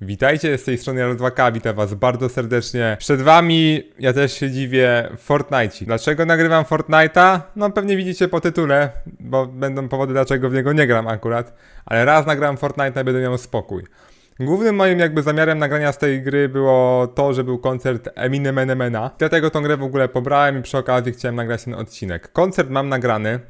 Witajcie z tej strony Jaro2K, witam was bardzo serdecznie. Przed wami, ja też się dziwię, Fortnite. Dlaczego nagrywam Fortnite'a? No pewnie widzicie po tytule, bo będą powody dlaczego w niego nie gram akurat. Ale raz nagram Fortnite'a będę miał spokój. Głównym moim jakby zamiarem nagrania z tej gry było to, że był koncert Eminem Enemena. Dlatego tą grę w ogóle pobrałem i przy okazji chciałem nagrać ten odcinek. Koncert mam nagrany.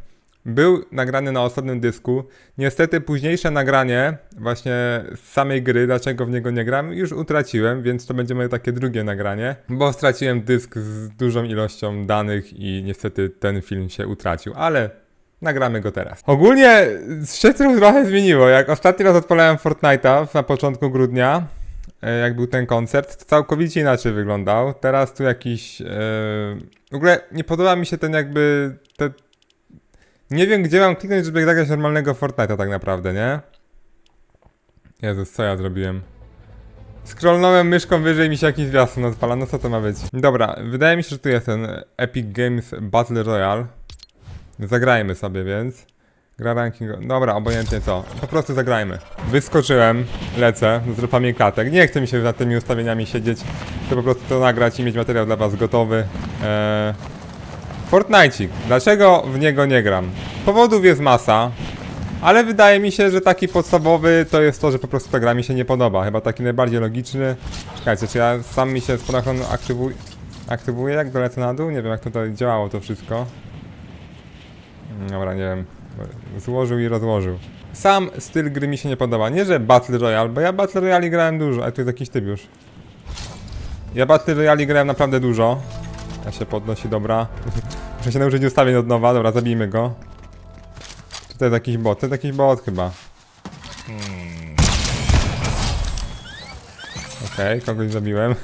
Był nagrany na osobnym dysku. Niestety późniejsze nagranie właśnie z samej gry, dlaczego w niego nie gram, już utraciłem, więc to będzie moje takie drugie nagranie, bo straciłem dysk z dużą ilością danych i niestety ten film się utracił, ale nagramy go teraz. Ogólnie się trochę zmieniło. Jak ostatni raz odpalałem Fortnite'a na początku grudnia, e, jak był ten koncert, to całkowicie inaczej wyglądał. Teraz tu jakiś... e, W ogóle nie podoba mi się ten jakby... Te, nie wiem, gdzie mam kliknąć, żeby zagrać normalnego Fortnite'a tak naprawdę, nie? Jezus, co ja zrobiłem? Scrollnąłem myszką wyżej mi się jakiś zwiastun odpala, no co to ma być? Dobra, wydaje mi się, że tu jest ten Epic Games Battle Royale. Zagrajmy sobie więc. Gra ranking. Dobra, obojętnie co. Po prostu zagrajmy. Wyskoczyłem, lecę z rupami klatek. Nie chce mi się nad tymi ustawieniami siedzieć. Chcę po prostu to nagrać i mieć materiał dla was gotowy. Eee... Fortnite. Dlaczego w niego nie gram? Powodów jest masa, ale wydaje mi się, że taki podstawowy to jest to, że po prostu ta gra mi się nie podoba. Chyba taki najbardziej logiczny. Czekajcie, czy ja sam mi się spadochronu aktywuj... aktywuję, jak dolecę na dół? Nie wiem, jak tutaj działało to wszystko. Dobra, nie wiem. Złożył i rozłożył. Sam styl gry mi się nie podoba. Nie, że Battle Royale, bo ja Battle Royale grałem dużo, ale tu jest jakiś typ już. Ja Battle Royale grałem naprawdę dużo. Ja się podnosi, dobra. Muszę się nauczyć ustawień od nowa, dobra, zabijmy go. Czy to jest jakiś bot? To jest jakiś bot chyba. Okej, kogoś zabiłem.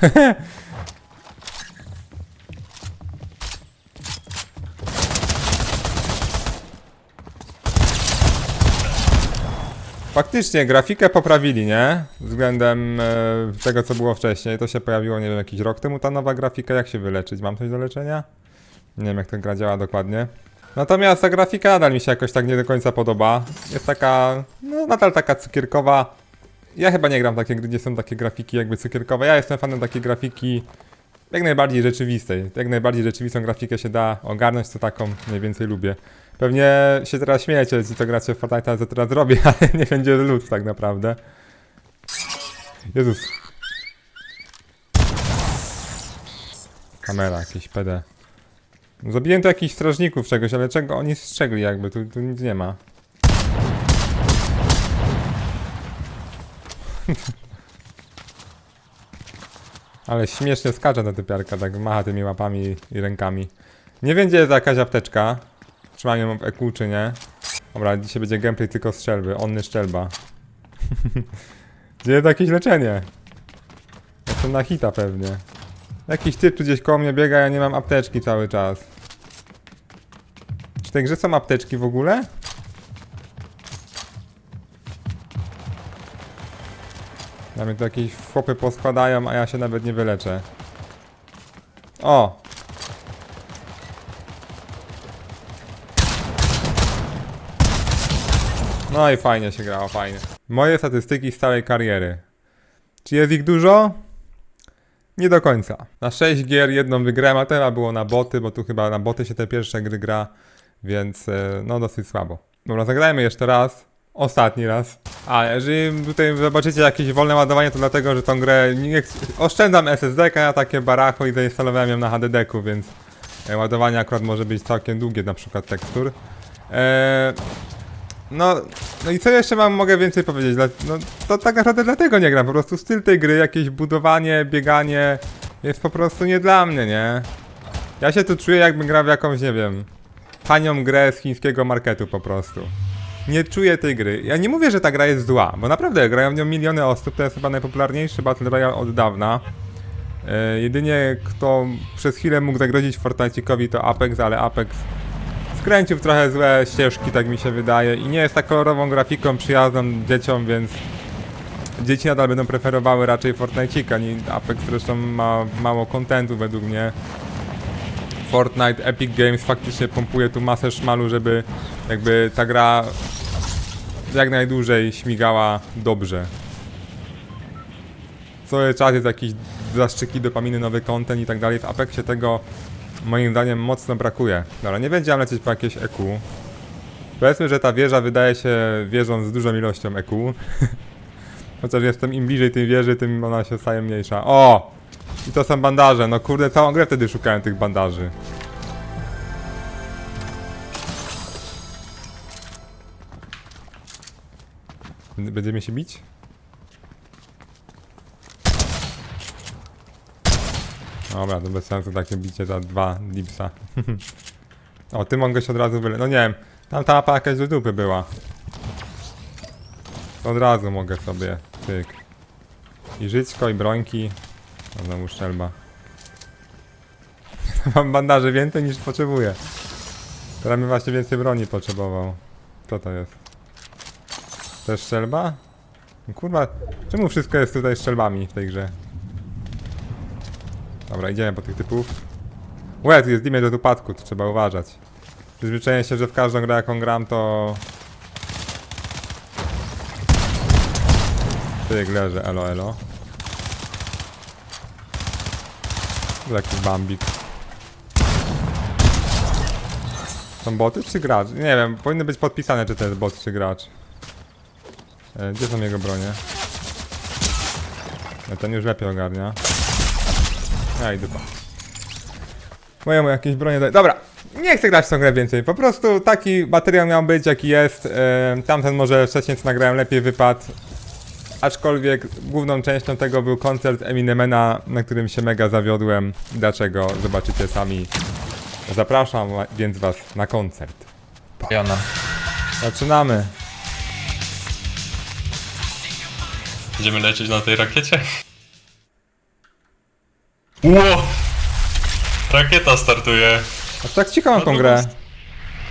Faktycznie, grafikę poprawili, nie? Względem e, tego, co było wcześniej. To się pojawiło, nie wiem, jakiś rok temu ta nowa grafika. Jak się wyleczyć? Mam coś do leczenia? Nie wiem, jak ta gra działa dokładnie. Natomiast ta grafika nadal mi się jakoś tak nie do końca podoba. Jest taka, no nadal taka cukierkowa. Ja chyba nie gram w takie gry, gdzie są takie grafiki jakby cukierkowe. Ja jestem fanem takiej grafiki jak najbardziej rzeczywistej. Jak najbardziej rzeczywistą grafikę się da ogarnąć, to taką mniej więcej lubię. Pewnie się teraz śmiejecie, ci co gracie w Fortnite'a, co teraz robię, ale nie będzie lód tak naprawdę. Jezus. Kamera, jakieś PD. Zabiłem tu jakichś strażników czegoś, ale czego oni strzegli jakby, tu, tu nic nie ma. Ale śmiesznie skacze ta typiarka, tak macha tymi łapami i rękami. Nie wiem gdzie jest jakaś apteczka. Czy mam ją w EQ, czy nie. Dobra, dzisiaj będzie gameplay tylko strzelby. Onny szczelba. gdzie jest jakieś leczenie? Jestem na hita pewnie. Jakiś typ tu gdzieś koło mnie biega, ja nie mam apteczki cały czas. Czy w tej grze są apteczki w ogóle? Dla mnie to jakieś chłopy poskładają, a ja się nawet nie wyleczę. O! No i fajnie się grało, fajnie. Moje statystyki z całej kariery. Czy jest ich dużo? Nie do końca. Na 6 gier jedną wygrałem, a teraz było na boty, bo tu chyba na boty się te pierwsze gry gra, więc e, no dosyć słabo. Dobra, zagrajmy jeszcze raz. Ostatni raz. A jeżeli tutaj zobaczycie jakieś wolne ładowanie, to dlatego, że tą grę nie oszczędzam SSD na takie baracho i zainstalowałem ją na HDD-ku, więc e, ładowanie akurat może być całkiem długie, na przykład tekstur. Eee, no, no i co jeszcze mam, mogę więcej powiedzieć? No, to tak naprawdę dlatego nie gram, po prostu styl tej gry, jakieś budowanie, bieganie jest po prostu nie dla mnie, nie? Ja się tu czuję jakbym grał w jakąś, nie wiem, tanią grę z chińskiego marketu po prostu. Nie czuję tej gry. Ja nie mówię, że ta gra jest zła, bo naprawdę grają w nią miliony osób, to jest chyba najpopularniejszy Battle Royale od dawna. E, jedynie kto przez chwilę mógł zagrozić Fortnite'ikowi to Apex, ale Apex skręcił w trochę złe ścieżki, tak mi się wydaje. I nie jest tak kolorową grafiką przyjazną dzieciom, więc dzieci nadal będą preferowały raczej Fortnite'ika. Apex zresztą ma mało kontentu według mnie. Fortnite, Epic Games faktycznie pompuje tu masę szmalu, żeby jakby ta gra jak najdłużej śmigała dobrze. cały czas jest jakiś zaszczyki dopaminy, nowy content i tak dalej. W Apexie tego moim zdaniem mocno brakuje. Dobra, nie będziemy lecieć po jakieś EQ. Powiedzmy, że ta wieża wydaje się wieżą z dużą ilością EQ. Chociaż jestem im bliżej tej wieży, tym ona się staje mniejsza. O! I to są bandaże. No kurde, całą grę wtedy szukałem tych bandaży. Będziemy się bić? Dobra, to bez sensu takie bicie za dwa lipsa. o, ty mogę się od razu wyle... No nie wiem, tam ta mapa jakaś do dupy była. To od razu mogę sobie, tyk. I żyćko, i brońki. O, znowu szczelba. Mam bandaży więcej niż potrzebuję. Teraz bym właśnie więcej broni potrzebował. Co to jest? To jest strzelba? No Kurwa, czemu wszystko jest tutaj strzelbami w tej grze? Dobra, idziemy po tych typów. Łe, tu jest limit do upadku, to trzeba uważać. Przyzwyczaję się, że w każdą grę jaką gram to... Tyk leży, elo elo. To jakiś bambik. Są boty czy gracz? Nie wiem, powinno być podpisane czy to jest bot czy gracz. E, gdzie są jego bronie? E, ten już lepiej ogarnia. Aj, dupa. Mojemu jakieś bronie daje. Dobra, nie chcę grać w tą grę więcej. Po prostu taki materiał miał być, jaki jest. E, tamten może wcześniej co nagrałem lepiej wypadł. Aczkolwiek główną częścią tego był koncert Eminemena, na którym się mega zawiodłem. Dlaczego? Zobaczycie sami. Zapraszam więc was na koncert. Jana. Zaczynamy. Będziemy lecieć na tej rakiecie? Ło! Rakieta startuje. Aż tak mam tą grę.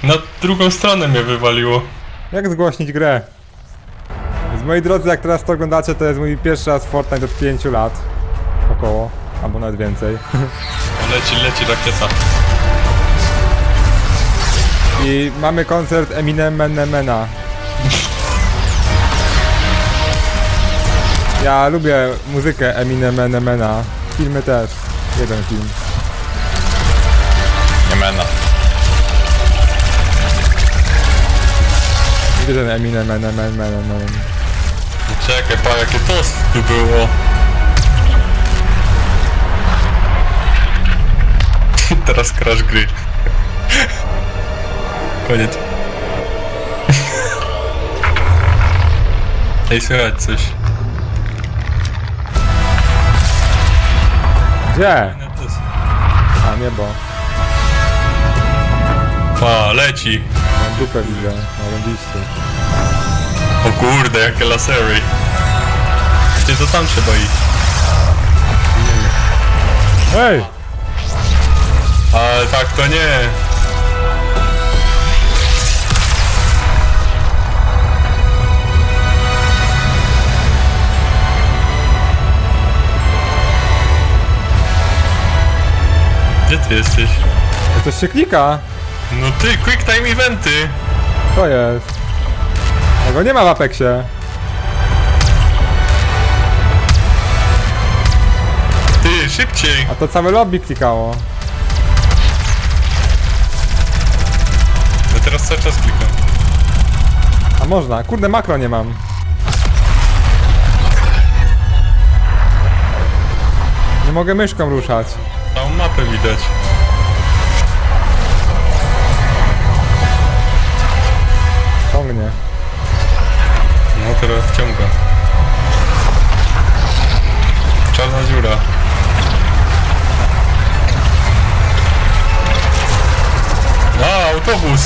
Na drugą stronę mnie wywaliło. Jak zgłośnić grę? Z moi drodzy, jak teraz to oglądacie, to jest mój pierwszy raz w Fortnite od 5 lat. Około. Albo nawet więcej. Leci, leci rakieta. I mamy koncert Eminemena. Ja lubię muzykę Eminemena. Filmy też. Jeden film. Nie mena. Gdzie ten Eminemena? Czekaj, pa, jakie to tu było. Teraz crash gry. Koniec. Ej, słychać coś. Gdzie? A niebo. Pa, leci. Mam dupę widzę. Narobiliście. O kurde, jakie lasery. Ty to tam trzeba iść. Ej! Ale tak to nie. Ty jesteś? To coś się klika. No ty, quick time eventy! Co jest? Tego nie ma w Apexie. Ty, szybciej! A to całe lobby klikało. No teraz cały czas klikam. A można. Kurde, makro nie mam. Nie mogę myszką ruszać. Całą mapę widać. Ciągnie. No teraz wciąga. Czarna dziura. A, autobus!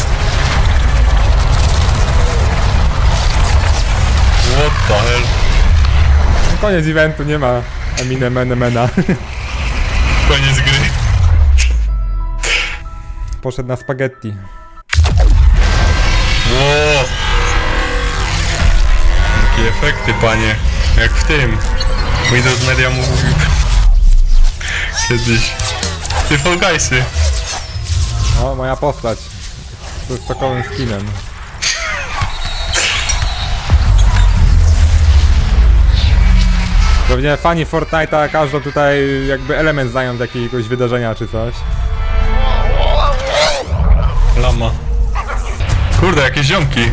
What the hell? No Koniec eventu, nie ma Eminemena. Koniec gry. Poszedł na spaghetti. Ło! Jakie efekty, panie. Jak w tym. Windows Media mówił kiedyś. Ty Fall Guysy. O, moja postać. Z stokowym skinem. Pewnie fani Fortnite'a każdy tutaj jakby element znają z jakiegoś wydarzenia czy coś. Lama. Kurde, jakieś ziomki.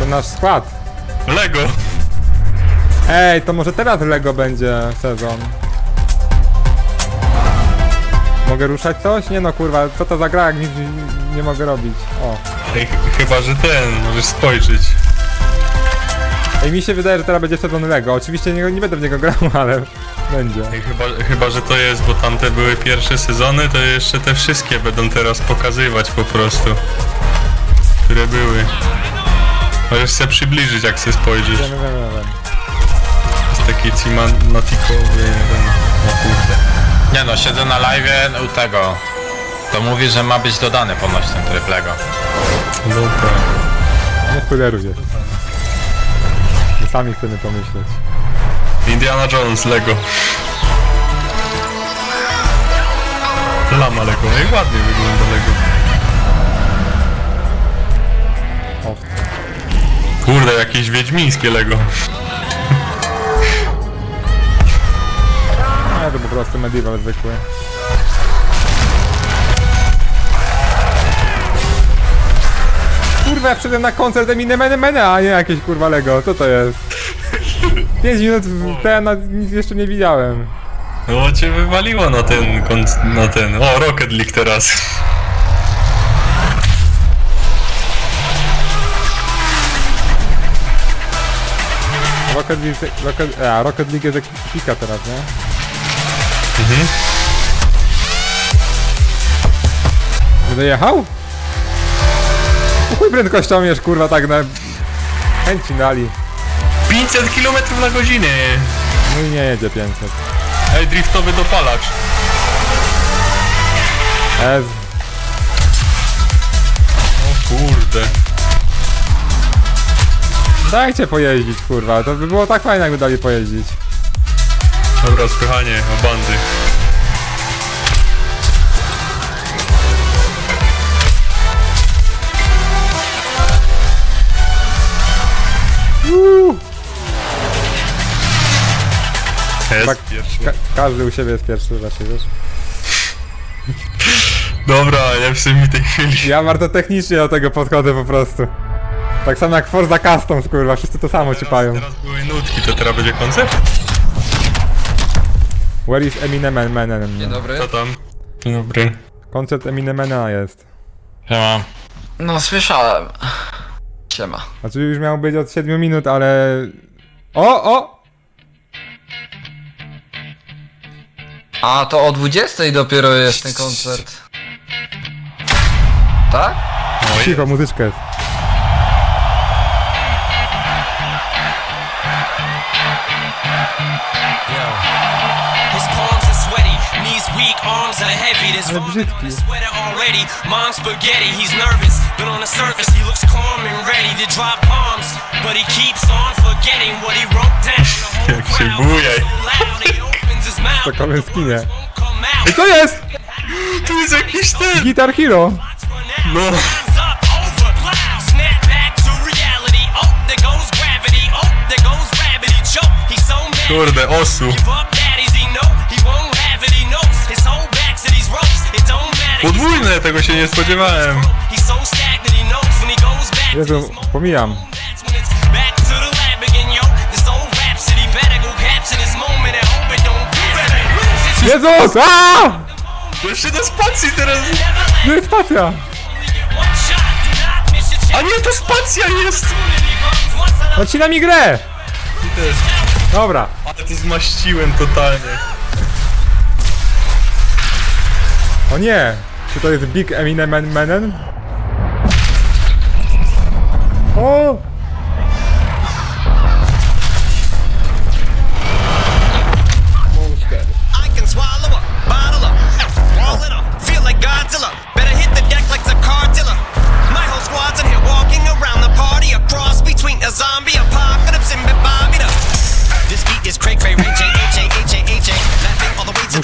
To nasz skład. Lego. Ej, to może teraz Lego będzie sezon. Mogę ruszać coś? Nie no kurwa, co to za gra, jak nic nie, nie mogę robić. O. Ej, ch- chyba, że ten, możesz spojrzeć. Ej, mi się wydaje, że teraz będzie sezon Lego. Oczywiście nie, nie będę w niego grał, ale będzie. Ej, chyba, chyba, że to jest, bo tamte były pierwsze sezony, to jeszcze te wszystkie będą teraz pokazywać po prostu. Które były. Możesz się przybliżyć, jak się spojrzysz. Wiem, wiem, wiem, wiem. Jest taki cinematikowy... ten- O kurde. Nie no, siedzę na live u tego. To mówi, że ma być dodany ponoć ten tryb Lego. Dobra. Nie spoilerujcie. Sami chcemy pomyśleć. Indiana Jones, Lego. Lama Lego, ej ładnie wygląda Lego. Kurde, jakieś wiedźmińskie Lego. Nie, to po prostu medieval zwykły. Kurwa, ja wszedłem na koncert Eminem a nie jakieś kurwa Lego, co to jest? 5 minut w ten, a nic jeszcze nie widziałem. No cię wywaliło na ten, kon- na ten, o Rocket League teraz. Rocket League, Rocket, a, Rocket League jest ekipika teraz, nie? Mhm. Będę jechał? Chuj prędkością jesz, kurwa, tak na... Chęci dali. 500 km na godzinę! No i nie jedzie 500. Ej, driftowy dopalacz. Ez. O kurde. Dajcie pojeździć, kurwa, to by było tak fajne, jakby dali pojeździć. Dobra, spychanie, o bandy. Ka każdy u siebie jest pierwszy raczej, wiesz? Dobra, nie psuj mi tej chwili. Ja bardzo technicznie do tego podchodzę po prostu. Tak samo jak Forza Customs, kurwa, wszyscy to samo cipają. Teraz, teraz były nutki, to teraz będzie koncert? Where is Eminem Eminem? Dzień dobry. Co tam? Dzień dobry. Koncert Eminemena jest. Siema. No słyszałem. Siema. Znaczy już miał być od 7 minut, ale... O, o! A to o 20 dopiero jest ten koncert. Tak? No Cicho, muzyczkę jest. His palms are sweaty, knees weak, arms are heavy. There's Ale vomit brzydki. on his sweater already. Spaghetti, he's nervous, but on the surface he looks calm and ready to drop bombs. But he keeps on forgetting what he wrote down. The whole Jak się crowd so loud, To skinie. Ej, co jest? tu jest jakiś ten! Guitar Hero! No. time's up, over, loud. Snap back to reality. Oh, Jezus! Aaaa! Jeszcze do spacji teraz! Nie jest spacja! A nie, to spacja jest! Opportunity comes once in a Odcina mi grę! Dobra. Ale to zmaściłem totalnie. O nie! Czy to jest Big Eminem Menen? O!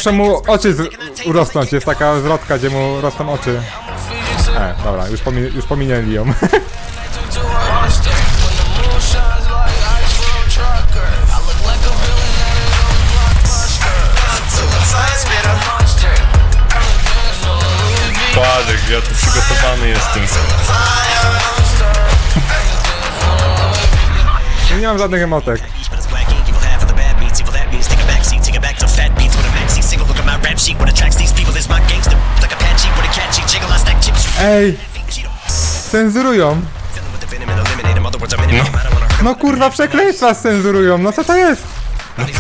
muszą mu oczy z... urosnąć. Jest taka zwrotka, gdzie mu rosną oczy. E, dobra, już, pomi już pominęli ją. Padek, ja tu przygotowany jestem. Nie mam żadnych emotek. Look at my rap sheet, what attracts these people is my gangster. Like Apache with a catchy jiggle, I stack chips. Ej, cenzurują. Filling with the venom and eliminate 'em. Other words, I'm in it. I don't wanna hurt No kurwa, przekleństwa cenzurują, no co to jest?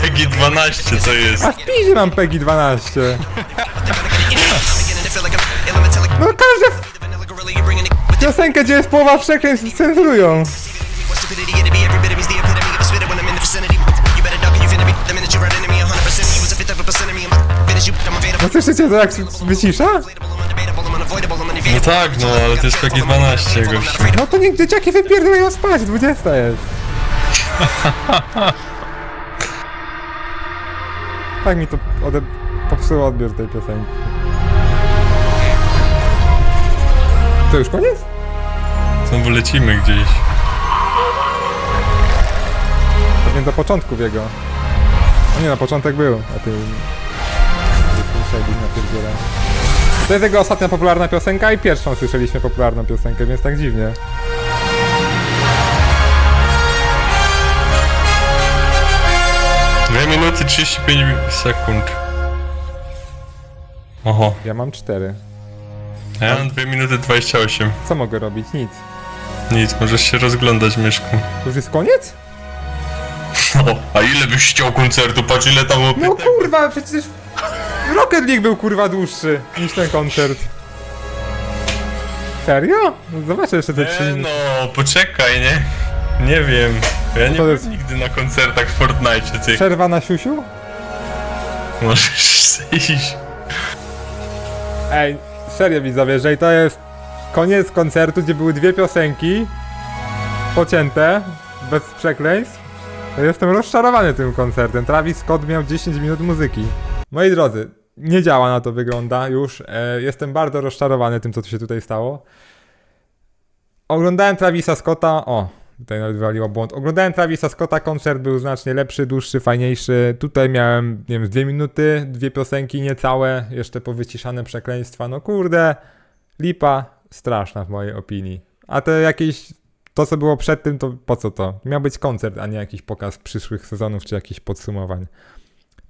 Peggy 12 to jest. A w pizie mam PEGI 12. they're gonna get it. I'm beginning to feel like I'm elemental, like No każde the vanilla gorilla, you're bringing it. With the piosenkę, gdzie jest połowa przekleństw, cenzurują. Stupidity No słyszycie to jak wycisza? Unavoidable, I'm No tak, no ale to jest Peggy 12 gościu. No to niech dzieciaki wypierdolają spać, 20 jest. tak mi to ode... popsuło odbiór tej piosenki. To już koniec? Znowu lecimy gdzieś. Pewnie do początku jego. No nie, na początek był, a ty... Na. To jest jego ostatnia popularna piosenka i pierwszą słyszeliśmy popularną piosenkę, więc tak dziwnie. Dwie minuty 35 sekund. Oho, Ja mam cztery. ja mam 2 minuty 28. Co mogę robić? Nic. Nic, możesz się rozglądać, Myszku. To już jest koniec? O, a ile byś chciał koncertu? Patrz ile tam No opytek. kurwa, przecież Rocket League był kurwa dłuższy niż ten koncert. Serio? No zobaczę jeszcze te trzy minuty. no, poczekaj, nie? Nie wiem. Ja nie to byłem jest- nigdy na koncertach w Fortnite, ty. Przerwa na siusiu? Możesz iść. Ej, serio widzowie, jeżeli to jest koniec koncertu, gdzie były dwie piosenki pocięte, bez przekleństw, to jestem rozczarowany tym koncertem. Travis Scott miał 10 minut muzyki. Moi drodzy, nie działa na to wygląda już. E, jestem bardzo rozczarowany tym, co tu się tutaj stało. Oglądałem Travisa Scotta. O, tutaj nawet wywaliło błąd. Oglądałem Travisa Scotta, koncert był znacznie lepszy, dłuższy, fajniejszy. Tutaj miałem, nie wiem, dwie minuty, dwie piosenki niecałe, jeszcze powyciszane przekleństwa. No kurde, lipa straszna w mojej opinii. A te jakieś, to co było przed tym, to po co to? Miał być koncert, a nie jakiś pokaz przyszłych sezonów, czy jakichś podsumowań.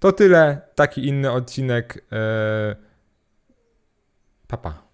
To tyle, taki inny odcinek. Papa.